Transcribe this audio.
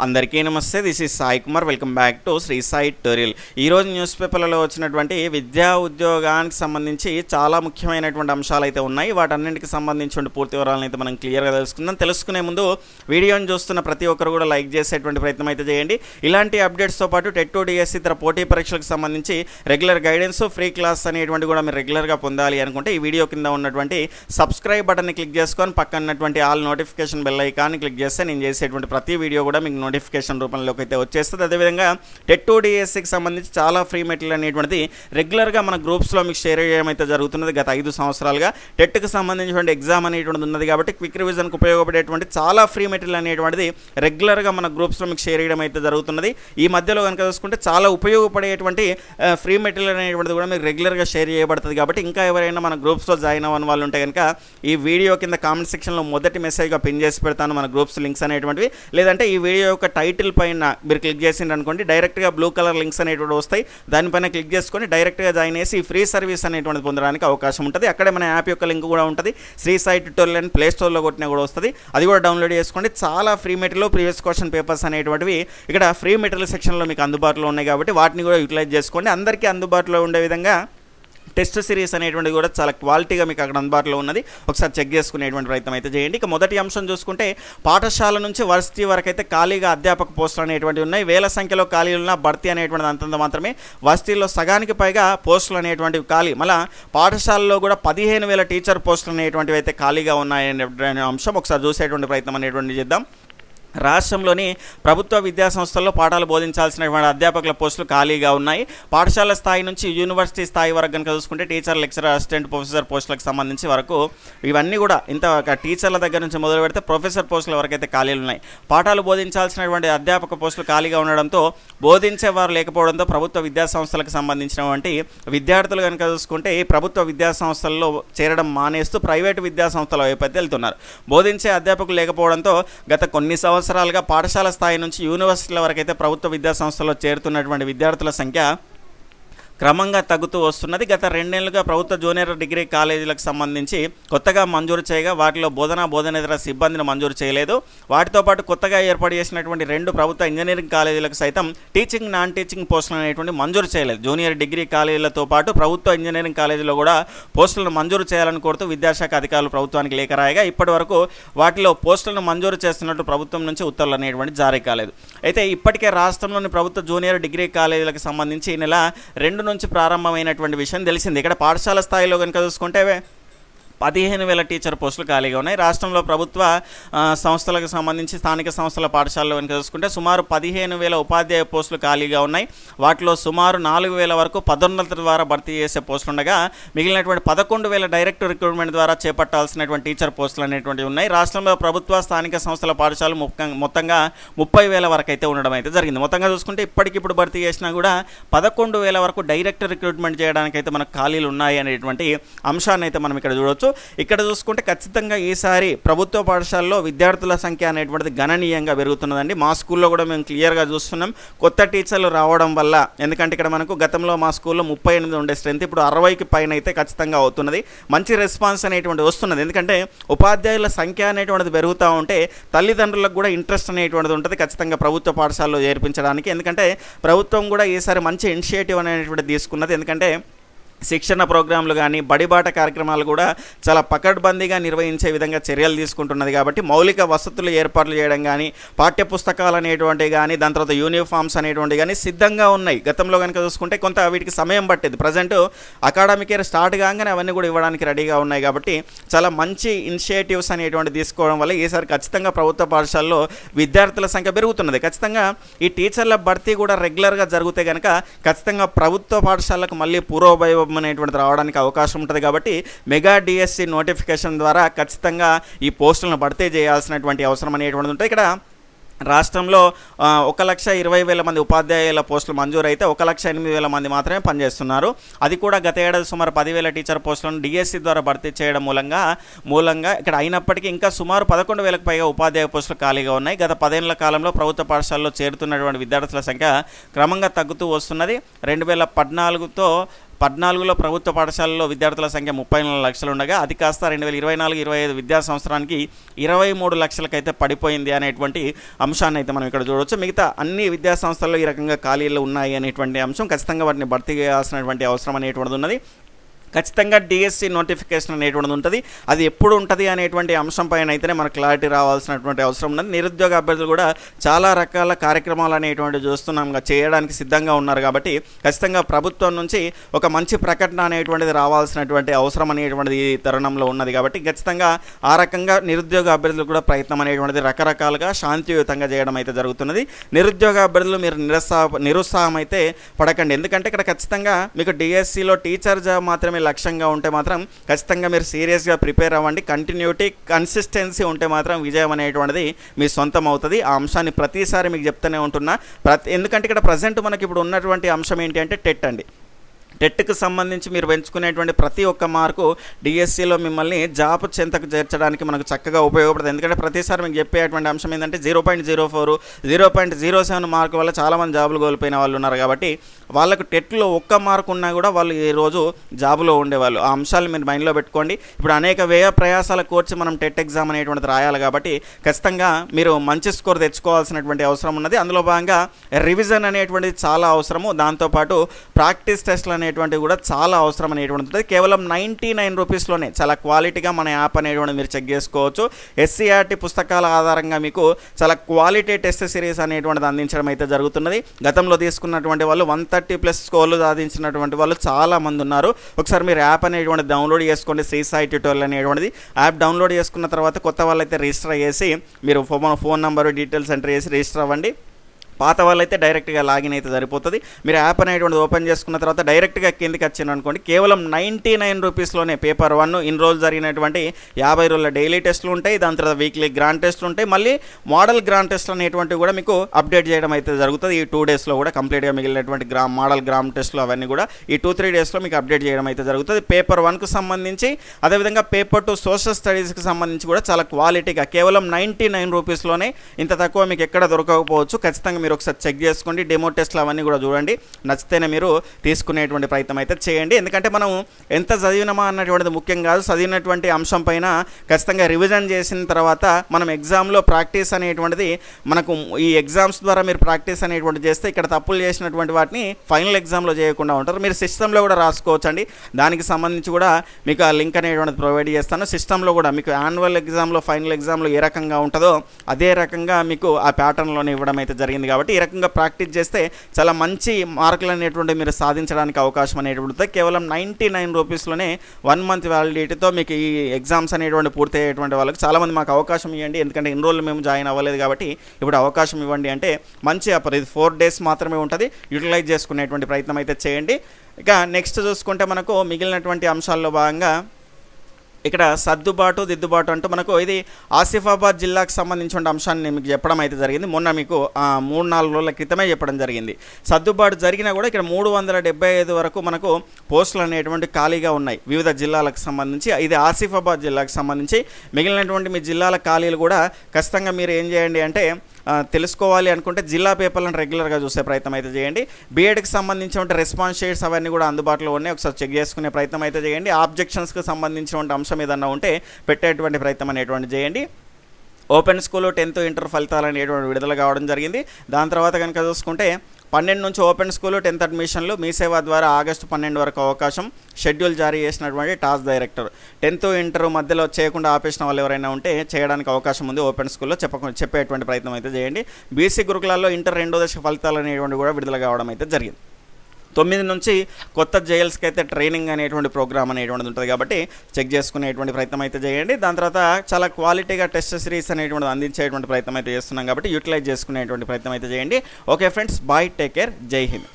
అందరికీ నమస్తే this is Sai Kumar. Welcome back to Shri Sai tutorial ఈరోజు news పేపర్లలో వచ్చినటువంటి విద్యా ఉద్యోగానికి సంబంధించి చాలా ముఖ్యమైనటువంటి అంశాలు అయితే ఉన్నాయి. వాటన్నింటికి సంబంధించిన పూర్తి వివరాలను అయితే మనం క్లియర్గా తెలుసుకుందాం. తెలుసుకునే ముందు వీడియోని చూస్తున్న ప్రతి ఒక్కరు కూడా లైక్ చేసేటువంటి ప్రయత్నం అయితే చేయండి. ఇలాంటి అప్డేట్స్తో పాటు టెట్ డిఎస్సి ఇతర పోటీ పరీక్షలకు సంబంధించి రెగ్యులర్ గైడెన్స్ ఫ్రీ క్లాస్ అనేటువంటి కూడా మీరు రెగ్యులర్గా పొందాలి అనుకుంటే ఈ వీడియో కింద ఉన్నటువంటి సబ్స్క్రైబ్ బటన్ని క్లిక్ చేసుకొని పక్కన ఉన్నటువంటి ఆల్ నోటిఫికేషన్ బెల్ ఐకాన్ని క్లిక్ చేస్తే నేను చేసేటువంటి ప్రతి వీడియో కూడా మీకు నోటిఫికేషన్ రూపంలోకి అయితే వచ్చేస్తుంది. అదేవిధంగా టెట్ టూ డిఎస్సికి సంబంధించి చాలా ఫ్రీ మెటీరియల్ అనేటువంటిది రెగ్యులర్గా మన గ్రూప్స్లో మీకు షేర్ చేయడం అయితే జరుగుతున్నది గత ఐదు సంవత్సరాలుగా. టెట్కి సంబంధించినటువంటి ఎగ్జామ్ అనేటువంటిది ఉన్నది కాబట్టి క్విక్ రివిజన్కి ఉపయోగపడేటువంటి చాలా ఫ్రీ మెటీరియల్ అనేటువంటిది రెగ్యులర్గా మన గ్రూప్స్లో మీకు షేర్ చేయడం అయితే జరుగుతున్నది. ఈ మధ్యలో కనుక చూసుకుంటే చాలా ఉపయోగపడేటువంటి ఫ్రీ మెటీరియల్ అనేటువంటిది కూడా మీకు రెగ్యులర్గా షేర్ చేయబడుతుంది కాబట్టి ఇంకా ఎవరైనా మన గ్రూప్స్లో జాయిన్ అవ్వని వాళ్ళు ఉంటే కనుక ఈ వీడియో కింద కామెంట్ సెక్షన్లో మొదటి మెసేజ్గా పిన్ చేసి పెడతాను. మన గ్రూప్స్ లింక్స్ అనేటువంటివి. లేదంటే ఈ వీడియో యొక్క టైటిల్ పైన మీరు క్లిక్ చేసిండ్రు అనుకోండి డైరెక్ట్గా బ్లూ కలర్ లింక్స్ అనేటువంటి వస్తాయి. దానిపైన క్లిక్ చేసుకొని డైరెక్ట్గా జాయిన్ చేసి ఫ్రీ సర్వీస్ అనేటువంటిది పొందడానికి అవకాశం ఉంటుంది. అక్కడే మన యాప్ యొక్క లింక్ కూడా ఉంటుంది. Shri Sai tutorial and play స్టోర్లో కొట్టినా కూడా వస్తుంది. అది కూడా డౌన్లోడ్ చేసుకోండి. చాలా free material previous question papers అనేటువంటివి ఇక్కడ ఫ్రీ మెటీరియల్ సెక్షన్లో మీకు అందుబాటులో ఉన్నాయి కాబట్టి వాటిని కూడా యూటిలైజ్ చేసుకోండి. అందరికీ అందుబాటులో ఉండే విధంగా టెస్ట్ సిరీస్ అనేటువంటిది కూడా చాలా క్వాలిటీగా మీకు అక్కడ అందుబాటులో ఉన్నది. ఒకసారి చెక్ చేసుకునేటువంటి ప్రయత్నం అయితే చేయండి. ఇక మొదటి అంశం చూసుకుంటే పాఠశాల నుంచి వర్సిటీ వరకు అయితే ఖాళీగా అధ్యాపక పోస్టులు అనేటువంటివి ఉన్నాయి. వేల సంఖ్యలో ఖాళీలు ఉన్న భర్తీ అనేటువంటిది అంతంత మాత్రమే. వర్సిటీలో సగానికి పైగా పోస్టులు అనేటువంటివి ఖాళీ. మళ్ళీ పాఠశాలలో కూడా పదిహేను వేల టీచర్ పోస్టులు అనేటువంటివి అయితే ఖాళీగా ఉన్నాయనే అంశం. ఒకసారి చూసేటువంటి ప్రయత్నం అనేటువంటి చేద్దాం. రాష్ట్రంలోని ప్రభుత్వ విద్యా సంస్థల్లో పాఠాలు బోధించాల్సినటువంటి అధ్యాపకుల పోస్టులు ఖాళీగా ఉన్నాయి. పాఠశాల స్థాయి నుంచి యూనివర్సిటీ స్థాయి వరకు కనుక చూసుకుంటే టీచర్ లెక్చరర్ అసిస్టెంట్ ప్రొఫెసర్ పోస్టులకు సంబంధించి వరకు ఇవన్నీ కూడా ఇంత ఒక టీచర్ల దగ్గర నుంచి మొదలు పెడితే ప్రొఫెసర్ పోస్టుల వరకు అయితే ఖాళీలు ఉన్నాయి. పాఠాలు బోధించాల్సినటువంటి అధ్యాపక పోస్టులు ఖాళీగా ఉండడంతో బోధించేవారు లేకపోవడంతో ప్రభుత్వ విద్యా సంస్థలకు సంబంధించినటువంటి విద్యార్థులు కనుక చూసుకుంటే ఈ ప్రభుత్వ విద్యా సంస్థల్లో చేరడం మానేస్తూ ప్రైవేటు విద్యా సంస్థల వైపు వెళ్తున్నారు. బోధించే అధ్యాపకులు లేకపోవడంతో గత కొన్ని సంవత్సరాలు సంవత్సరాలుగా పాఠశాల స్థాయి నుంచి యూనివర్సిటీల వరకైతే ప్రభుత్వ విద్యాసంస్థల్లో చేరుతున్నటువంటి విద్యార్థుల సంఖ్య క్రమంగా తగ్గుతూ వస్తున్నది. గత రెండేళ్ళుగా ప్రభుత్వ జూనియర్ డిగ్రీ కాలేజీలకు సంబంధించి కొత్తగా మంజూరు చేయగా వాటిలో బోధన బోధనేతర సిబ్బందిని మంజూరు చేయలేదు. వాటితో పాటు కొత్తగా ఏర్పాటు చేసినటువంటి రెండు ప్రభుత్వ ఇంజనీరింగ్ కాలేజీలకు సైతం టీచింగ్ నాన్ టీచింగ్ పోస్టులు అనేటువంటి మంజూరు చేయలేదు. జూనియర్ డిగ్రీ కాలేజీలతో పాటు ప్రభుత్వ ఇంజనీరింగ్ కాలేజీలో కూడా పోస్టులను మంజూరు చేయాలని కోరుతూ విద్యాశాఖ అధికారులు ప్రభుత్వానికి లేఖ రాయగా ఇప్పటి వరకు వాటిలో పోస్టులను మంజూరు చేస్తున్నట్టు ప్రభుత్వం నుంచి ఉత్తర్వులు అనేటువంటి జారీ కాలేదు. అయితే ఇప్పటికే రాష్ట్రంలోని ప్రభుత్వ జూనియర్ డిగ్రీ కాలేజీలకు సంబంధించి ఈ నెల రెండు నుంచి ప్రారంభమైనటువంటి విషయం తెలిసింది. ఇక్కడ పాఠశాల స్థాయిలో కనుక చూసుకుంటే పదిహేను వేల టీచర్ పోస్టులు ఖాళీగా ఉన్నాయి. రాష్ట్రంలో ప్రభుత్వ సంస్థలకు సంబంధించి స్థానిక సంస్థల పాఠశాలలో కనుక చూసుకుంటే సుమారు పదిహేను వేల ఉపాధ్యాయ పోస్టులు ఖాళీగా ఉన్నాయి. వాటిలో సుమారు నాలుగు వేల వరకు పదోన్నత ద్వారా భర్తీ చేసే పోస్టులు ఉండగా మిగిలినటువంటి పదకొండు వేల డైరెక్ట్ రిక్రూట్మెంట్ ద్వారా చేపట్టాల్సినటువంటి టీచర్ పోస్టులు అనేటువంటివి ఉన్నాయి. రాష్ట్రంలో ప్రభుత్వ స్థానిక సంస్థల పాఠశాలలు మొత్తంగా ముప్పై వేల వరకు అయితే ఉండడం అయితే జరిగింది. మొత్తంగా చూసుకుంటే ఇప్పటికిప్పుడు భర్తీ చేసినా కూడా పదకొండు వేల వరకు డైరెక్ట్ రిక్రూట్మెంట్ చేయడానికి అయితే మనకు ఖాళీలు ఉన్నాయి అనేటువంటి అంశాన్ని అయితే మనం ఇక్కడ చూడవచ్చు ఇక్కడ చూసుకుంటే ఖచ్చితంగా ఈసారి ప్రభుత్వ పాఠశాలలో విద్యార్థుల సంఖ్య అనేటువంటిది గణనీయంగా పెరుగుతున్నదండి. మా స్కూల్లో కూడా మేము క్లియర్గా చూస్తున్నాం. కొత్త టీచర్లు రావడం వల్ల ఎందుకంటే ఇక్కడ మనకు గతంలో మా స్కూల్లో ముప్పై ఎనిమిది ఉండే స్ట్రెంత్ ఇప్పుడు అరవైకి పైన అయితే ఖచ్చితంగా అవుతున్నది. మంచి రెస్పాన్స్ అనేటువంటి వస్తున్నది. ఎందుకంటే ఉపాధ్యాయుల సంఖ్య అనేటువంటిది పెరుగుతూ ఉంటే తల్లిదండ్రులకు కూడా ఇంట్రెస్ట్ అనేటువంటిది ఉంటుంది ఖచ్చితంగా ప్రభుత్వ పాఠశాలలో చేర్పించడానికి. ఎందుకంటే ప్రభుత్వం కూడా ఈసారి మంచి ఇనిషియేటివ్ అనేటువంటిది తీసుకున్నది. ఎందుకంటే శిక్షణ ప్రోగ్రాంలు కానీ బడిబాట కార్యక్రమాలు కూడా చాలా పకడ్బందీగా నిర్వహించే విధంగా చర్యలు తీసుకుంటున్నది కాబట్టి మౌలిక వసతులు ఏర్పాట్లు చేయడం కానీ పాఠ్య పుస్తకాలు అనేటువంటివి కానీ దాని తర్వాత యూనిఫామ్స్ అనేటువంటివి కానీ సిద్ధంగా ఉన్నాయి. గతంలో కనుక చూసుకుంటే కొంత వీటికి సమయం పట్టేది. ప్రజెంట్ అకాడమిక్ ఇయర్ స్టార్ట్ కాగానే అవన్నీ కూడా ఇవ్వడానికి రెడీగా ఉన్నాయి కాబట్టి చాలా మంచి ఇనిషియేటివ్స్ అనేటువంటి తీసుకోవడం వల్ల ఈసారి ఖచ్చితంగా ప్రభుత్వ పాఠశాలలో విద్యార్థుల సంఖ్య పెరుగుతున్నది. ఖచ్చితంగా ఈ టీచర్ల భర్తీ కూడా రెగ్యులర్గా జరిగితే కనుక ఖచ్చితంగా ప్రభుత్వ పాఠశాలకు మళ్ళీ పూర్వవైభవం అనేటువంటిది రావడానికి అవకాశం ఉంటుంది కాబట్టి మెగా డిఎస్సి నోటిఫికేషన్ ద్వారా ఖచ్చితంగా ఈ పోస్టులను భర్తీ చేయాల్సినటువంటి అవసరం అనేటువంటిది ఉంటుంది. ఇక్కడ రాష్ట్రంలో ఒక లక్ష ఇరవై వేల మంది ఉపాధ్యాయుల పోస్టులు మంజూరైతే ఒక లక్ష ఎనిమిది వేల మంది మాత్రమే పనిచేస్తున్నారు. అది కూడా గత ఏడాది సుమారు పదివేల టీచర్ పోస్టులను డిఎస్సి ద్వారా భర్తీ చేయడం మూలంగా మూలంగా ఇక్కడ అయినప్పటికీ ఇంకా సుమారు పదకొండు వేలకు పైగా ఉపాధ్యాయ పోస్టులు ఖాళీగా ఉన్నాయి. గత పదేళ్ళ కాలంలో ప్రభుత్వ పాఠశాలలో చేరుతున్నటువంటి విద్యార్థుల సంఖ్య క్రమంగా తగ్గుతూ వస్తున్నది. రెండు వేల పద్నాలుగుతో పద్నాలుగులో ప్రభుత్వ పాఠశాలలో విద్యార్థుల సంఖ్య ముప్పై నాలుగు లక్షలు ఉండగా అది కాస్త రెండు వేల ఇరవై నాలుగు ఇరవై ఐదు విద్యా సంవత్సరానికి ఇరవై మూడు లక్షలకైతే పడిపోయింది అనేటువంటి అంశాన్ని అయితే మనం ఇక్కడ చూడవచ్చు మిగతా అన్ని విద్యా సంస్థల్లో ఈ రకంగా ఖాళీలు ఉన్నాయి అనేటువంటి అంశం ఖచ్చితంగా వాటిని భర్తీ చేయాల్సినటువంటి అవసరం అనేటువంటిది ఉన్నది. ఖచ్చితంగా డిఎస్సి నోటిఫికేషన్ అనేటువంటిది ఉంటుంది. అది ఎప్పుడు ఉంటుంది అనేటువంటి అంశం పైన అయితేనే మనకు క్లారిటీ రావాల్సినటువంటి అవసరం ఉన్నది. నిరుద్యోగ అభ్యర్థులు కూడా చాలా రకాల కార్యక్రమాలు అనేటువంటివి చూస్తున్నాం. చేయడానికి సిద్ధంగా ఉన్నారు కాబట్టి ఖచ్చితంగా ప్రభుత్వం నుంచి ఒక మంచి ప్రకటన అనేటువంటిది రావాల్సినటువంటి అవసరం అనేటువంటిది ఈ తరుణంలో ఉన్నది కాబట్టి ఖచ్చితంగా ఆ రకంగా నిరుద్యోగ అభ్యర్థులు కూడా ప్రయత్నం అనేటువంటిది రకరకాలుగా శాంతియుతంగా చేయడం అయితే జరుగుతున్నది. నిరుద్యోగ అభ్యర్థులు మీరు నిరుత్సాహ నిరుత్సాహం అయితే పడకండి. ఎందుకంటే ఇక్కడ ఖచ్చితంగా మీకు డిఎస్సిలో టీచర్ జాబ్ మాత్రమే లక్ష్యంగా ఉంటే మాత్రం ఖచ్చితంగా మీరు సీరియస్గా ప్రిపేర్ అవ్వండి. కంటిన్యూటీ కన్సిస్టెన్సీ ఉంటే మాత్రం విజయం అనేటువంటిది మీ సొంతం అవుతుంది. ఆ అంశాన్ని ప్రతిసారి మీకు చెప్తూనే ఉంటున్నా. ప్రతి ఎందుకంటే ఇక్కడ ప్రజెంట్ మనకి ఇప్పుడు ఉన్నటువంటి అంశం ఏంటి అంటే టెట్ అండి. టెట్కి సంబంధించి మీరు పెంచుకునేటువంటి ప్రతి ఒక్క మార్కు డిఎస్సిలో మిమ్మల్ని జాబ్ చెంతకు చేర్చడానికి మనకు చక్కగా ఉపయోగపడుతుంది. ఎందుకంటే ప్రతిసారి మీకు చెప్పేటువంటి అంశం ఏంటంటే zero point zero four zero point zero seven mark వల్ల చాలామంది జాబులు కోల్పోయిన వాళ్ళు ఉన్నారు కాబట్టి వాళ్ళకు టెట్లో ఒక్క మార్కు ఉన్నా కూడా వాళ్ళు ఈరోజు జాబులో ఉండేవాళ్ళు. ఆ అంశాలు మీరు మైండ్లో పెట్టుకోండి. ఇప్పుడు అనేక వ్యయ ప్రయాసాల కోర్చి మనం టెట్ ఎగ్జామ్ అనేటువంటిది రాయాలి కాబట్టి ఖచ్చితంగా మీరు మంచి స్కోర్ తెచ్చుకోవాల్సినటువంటి అవసరం ఉన్నది. అందులో భాగంగా రివిజన్ అనేటువంటిది చాలా అవసరము. దాంతోపాటు ప్రాక్టీస్ టెస్ట్లు అనేటువంటివి కూడా చాలా అవసరం అనేటువంటిది ఉంటుంది. కేవలం నైంటీ నైన్ రూపీస్లోనే చాలా క్వాలిటీగా మన యాప్ అనేటువంటిది మీరు చెక్ చేసుకోవచ్చు. ఎస్సీఆర్టీ పుస్తకాల ఆధారంగా మీకు చాలా క్వాలిటీ టెస్ట్ సిరీస్ అనేటువంటిది అందించడం అయితే జరుగుతున్నది. గతంలో తీసుకున్నటువంటి వాళ్ళు వన్ థర్టీ ప్లస్ స్కోర్లు సాధించినటువంటి వాళ్ళు చాలా మంది ఉన్నారు. ఒకసారి మీరు యాప్ అనేటువంటి డౌన్లోడ్ చేసుకోండి. శ్రీ సాయి ట్యూటోరియల్ అనేటువంటిది. యాప్ డౌన్లోడ్ చేసుకున్న తర్వాత కొత్త వాళ్ళైతే రిజిస్టర్ చేసి మీరు phone phone number details enter చేసి రిజిస్టర్ అవ్వండి. పాత వాళ్ళైతే డైరెక్ట్గా లాగిన్ అయితే సరిపోతుంది. మీరు యాప్ అనేటువంటిది ఓపెన్ చేసుకున్న తర్వాత డైరెక్ట్గా కిందికి వచ్చింది అనుకోండి కేవలం నైంటీ నైన్ రూపీస్లోనే పేపర్ వన్ ఇన్ని రోజులు జరిగినటువంటి యాభై రోజుల డైలీ టెస్టులు ఉంటాయి దాని తర్వాత వీక్లీ గ్రాండ్ టెస్టులు ఉంటాయి మళ్ళీ మోడల్ గ్రాండ్ టెస్ట్లు అనేటువంటివి కూడా మీకు అప్డేట్ చేయడం అయితే జరుగుతుంది. ఈ టూ డేస్లో కూడా కంప్లీట్గా మిగిలినటువంటి గ్రామ్ మోడల్ గ్రామ్ టెస్ట్లు అవన్నీ కూడా ఈ టూ త్రీ డేస్లో మీకు అప్డేట్ చేయడం అయితే జరుగుతుంది. పేపర్ వన్కు సంబంధించి అదేవిధంగా పేపర్ టూ సోషల్ స్టడీస్కి సంబంధించి కూడా చాలా క్వాలిటీగా కేవలం నైంటీ నైన్ రూపీస్లోనే ఇంత తక్కువ మీకు ఎక్కడ దొరకకపోవచ్చు. ఖచ్చితంగా మీరు ఒకసారి చెక్ చేసుకోండి డెమో టెస్ట్లు అవన్నీ కూడా చూడండి. నచ్చితేనే మీరు తీసుకునేటువంటి ప్రయత్నం అయితే చేయండి. ఎందుకంటే మనం ఎంత చదివినామా అన్నటువంటిది ముఖ్యం కాదు. చదివినటువంటి అంశం పైన ఖచ్చితంగా రివిజన్ చేసిన తర్వాత మనం ఎగ్జామ్లో ప్రాక్టీస్ అనేటువంటిది మనకు ఈ ఎగ్జామ్స్ ద్వారా మీరు ప్రాక్టీస్ అనేటువంటిది చేస్తే ఇక్కడ తప్పులు చేసినటువంటి వాటిని ఫైనల్ ఎగ్జామ్లో చేయకుండా ఉంటారు. మీరు సిస్టంలో కూడా రాసుకోవచ్చు అండి దానికి సంబంధించి కూడా మీకు ఆ లింక్ అనేటువంటిది ప్రొవైడ్ చేస్తాను. సిస్టంలో కూడా మీకు యాన్యువల్ ఎగ్జామ్లో ఫైనల్ ఎగ్జామ్లో ఏ రకంగా ఉంటుందో అదే రకంగా మీకు ఆ ప్యాటర్న్లోనే ఇవ్వడం అయితే జరిగింది కాబట్టి ఈ రకంగా ప్రాక్టీస్ చేస్తే చాలా మంచి మార్కులు అనేటువంటి మీరు సాధించడానికి అవకాశం అనేటువంటి కేవలం నైంటీ నైన్ రూపీస్లోనే వన్ మంత్ వ్యాలిడిటీతో మీకు ఈ ఎగ్జామ్స్ అనేటువంటి పూర్తి అయ్యేటువంటి వాళ్ళకి చాలామంది మాకు అవకాశం ఇవ్వండి. ఎందుకంటే ఇన్ రోజులు మేము జాయిన్ అవ్వలేదు కాబట్టి ఇప్పుడు అవకాశం ఇవ్వండి అంటే మంచి ఆఫర్ ఇది ఫోర్ డేస్ మాత్రమే ఉంటుంది. యూటిలైజ్ చేసుకునేటువంటి ప్రయత్నం అయితే చేయండి. ఇక నెక్స్ట్ చూసుకుంటే మనకు మిగిలినటువంటి అంశాల్లో భాగంగా ఇక్కడ సర్దుబాటు దిద్దుబాటు అంటూ మనకు ఇది ఆసిఫాబాద్ జిల్లాకు సంబంధించిన అంశాన్ని మీకు చెప్పడం అయితే జరిగింది. మొన్న మీకు మూడు నాలుగు రోజుల క్రితమే చెప్పడం జరిగింది. సర్దుబాటు జరిగినా కూడా ఇక్కడ మూడు వందల డెబ్బై ఐదు వరకు మనకు పోస్టులు అనేటువంటి ఖాళీగా ఉన్నాయి. వివిధ జిల్లాలకు సంబంధించి ఇది ఆసిఫాబాద్ జిల్లాకు సంబంధించి. మిగిలినటువంటి మీ జిల్లాల ఖాళీలు కూడా ఖచ్చితంగా మీరు ఏం చేయండి అంటే తెలుసుకోవాలి అనుకుంటే జిల్లా పేపర్లను రెగ్యులర్గా చూసే ప్రయత్నం అయితే చేయండి. బీఎడ్కి సంబంధించిన రెస్పాన్స్ షీట్స్ అవన్నీ కూడా అందుబాటులో ఉన్నాయి. ఒకసారి చెక్ చేసుకునే ప్రయత్నం అయితే చేయండి. ఆబ్జెక్షన్స్కి సంబంధించినటువంటి అంశం ఏదన్నా ఉంటే పెట్టేటువంటి ప్రయత్నం అనేటువంటి చేయండి. ఓపెన్ స్కూల్ టెన్త్ ఇంటర్ ఫలితాలు అనేటువంటి విడుదల కావడం జరిగింది. దాని తర్వాత కనుక చూసుకుంటే పన్నెండు నుంచి ఓపెన్ స్కూల్ టెన్త్ అడ్మిషన్లు. మీ సేవ ద్వారా ఆగస్టు పన్నెండు వరకు అవకాశం. షెడ్యూల్ జారీ చేసినటువంటి టాస్క్ డైరెక్టర్. టెన్త్ ఇంటర్ మధ్యలో చేయకుండా ఆపేసిన వాళ్ళు ఎవరైనా ఉంటే చేయడానికి అవకాశం ఉంది ఓపెన్ స్కూల్లో. చెప్ప చెప్పేటువంటి ప్రయత్నం అయితే చేయండి. బీసీ గురుకులాల్లో ఇంటర్ రెండో దశ ఫలితాలు అనేటువంటి కూడా విడుదల కావడం అయితే జరిగింది. తొమ్మిది నుంచి కొత్త జైల్స్కి అయితే ట్రైనింగ్ అనేటువంటి ప్రోగ్రామ్ అనేటువంటిది ఉంటుంది కాబట్టి చెక్ చేసుకునేటువంటి ప్రయత్నం అయితే చేయండి. దాని తర్వాత చాలా క్వాలిటీగా టెస్ట్ సిరీస్ అనేటువంటిది అందించేటువంటి ప్రయత్నం అయితే చేస్తున్నాం కాబట్టి యూటిలైజ్ చేసుకునేటువంటి ప్రయత్నం అయితే చేయండి. Okay friends bye take care Jai Hind.